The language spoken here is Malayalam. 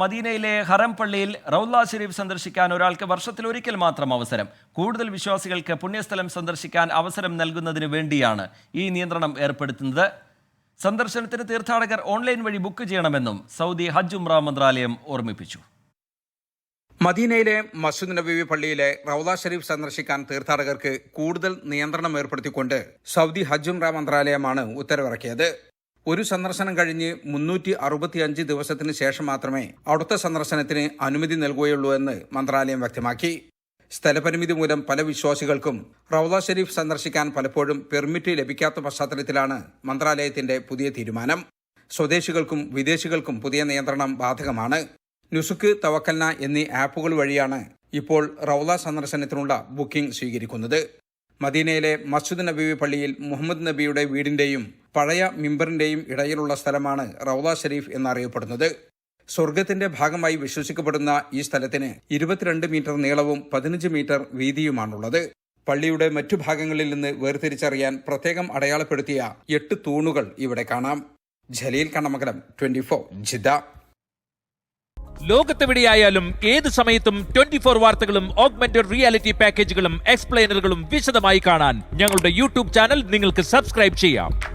മദീനയിലെ ഹറം പള്ളിയിൽ റൗല ഷെരീഫ് സന്ദർശിക്കാൻ ഒരാൾക്ക് വർഷത്തിൽ ഒരിക്കൽ മാത്രം അവസരം. കൂടുതൽ വിശ്വാസികൾക്ക് പുണ്യസ്ഥലം സന്ദർശിക്കാൻ അവസരം നൽകുന്നതിന് വേണ്ടിയാണ് ഈ നിയന്ത്രണം ഏർപ്പെടുത്തുന്നത്. സന്ദർശനത്തിന് തീർത്ഥാടകർ ഓൺലൈൻ വഴി ബുക്ക് ചെയ്യണമെന്നും സൗദി ഹജ്ജ് ഉംറ മന്ത്രാലയം ഓർമ്മിപ്പിച്ചു. മദീനയിലെ മസ്ജിദ് നബീബി പള്ളിയിലെ റൌദ ഷരീഫ് സന്ദർശിക്കാൻ തീർത്ഥാടകർക്ക് കൂടുതൽ നിയന്ത്രണം ഏർപ്പെടുത്തിക്കൊണ്ട് സൗദി ഹജ്ജ് ഉംറ മന്ത്രാലയമാണ് ഉത്തരവിറക്കിയത്. ഒരു സന്ദർശനം കഴിഞ്ഞ് മുന്നൂറ്റി അറുപത്തിയഞ്ച് ദിവസത്തിന് ശേഷം മാത്രമേ അടുത്ത സന്ദർശനത്തിന് അനുമതി നൽകുകയുള്ളൂ എന്ന് മന്ത്രാലയം വ്യക്തമാക്കി. സ്ഥലപരിമിതി മൂലം പല വിശ്വാസികൾക്കും റൌദ ഷെരീഫ് സന്ദർശിക്കാൻ പലപ്പോഴും പെർമിറ്റ് ലഭിക്കാത്ത പശ്ചാത്തലത്തിലാണ് മന്ത്രാലയത്തിന്റെ പുതിയ തീരുമാനം. സ്വദേശികൾക്കും വിദേശികൾക്കും പുതിയ നിയന്ത്രണം ബാധകമാണ്. നുസുക്ക് തവക്കൽന എന്നീ ആപ്പുകൾ വഴിയാണ് ഇപ്പോൾ റൌദ സന്ദർശനത്തിനുള്ള ബുക്കിംഗ് സ്വീകരിക്കുന്നത്. മദീനയിലെ മസ്ജിദ് നബി പള്ളിയിൽ മുഹമ്മദ് നബിയുടെ വീടിന്റെയും പഴയ മിമ്പറിന്റെയും ഇടയിലുള്ള സ്ഥലമാണ് റൌദ ഷെരീഫ് എന്നറിയപ്പെടുന്നത്. സ്വർഗത്തിന്റെ ഭാഗമായി വിശ്വസിക്കപ്പെടുന്ന ഈ സ്ഥലത്തിന് ഇരുപത്തിരണ്ട് മീറ്റർ നീളവും പതിനഞ്ച് മീറ്റർ വീതിയുമാണുള്ളത്. പള്ളിയുടെ മറ്റു ഭാഗങ്ങളിൽ നിന്ന് വേർതിരിച്ചറിയാൻ പ്രത്യേകം അടയാളപ്പെടുത്തിയ എട്ട് തൂണുകൾ ഇവിടെ കാണാം. Jaleel Kannamangalam twenty four Jeddah. ലോകത്തെവിടെയായാലും ഏത് സമയത്തും ട്വന്റി ഫോർ വാർത്തകളും ഓഗ്മെന്റഡ് റിയാലിറ്റി പാക്കേജുകളും എക്സ്പ്ലെയിനറുകളും വിശദമായി കാണാൻ ഞങ്ങളുടെ യൂട്യൂബ് ചാനൽ നിങ്ങൾക്ക് സബ്സ്ക്രൈബ് ചെയ്യാം.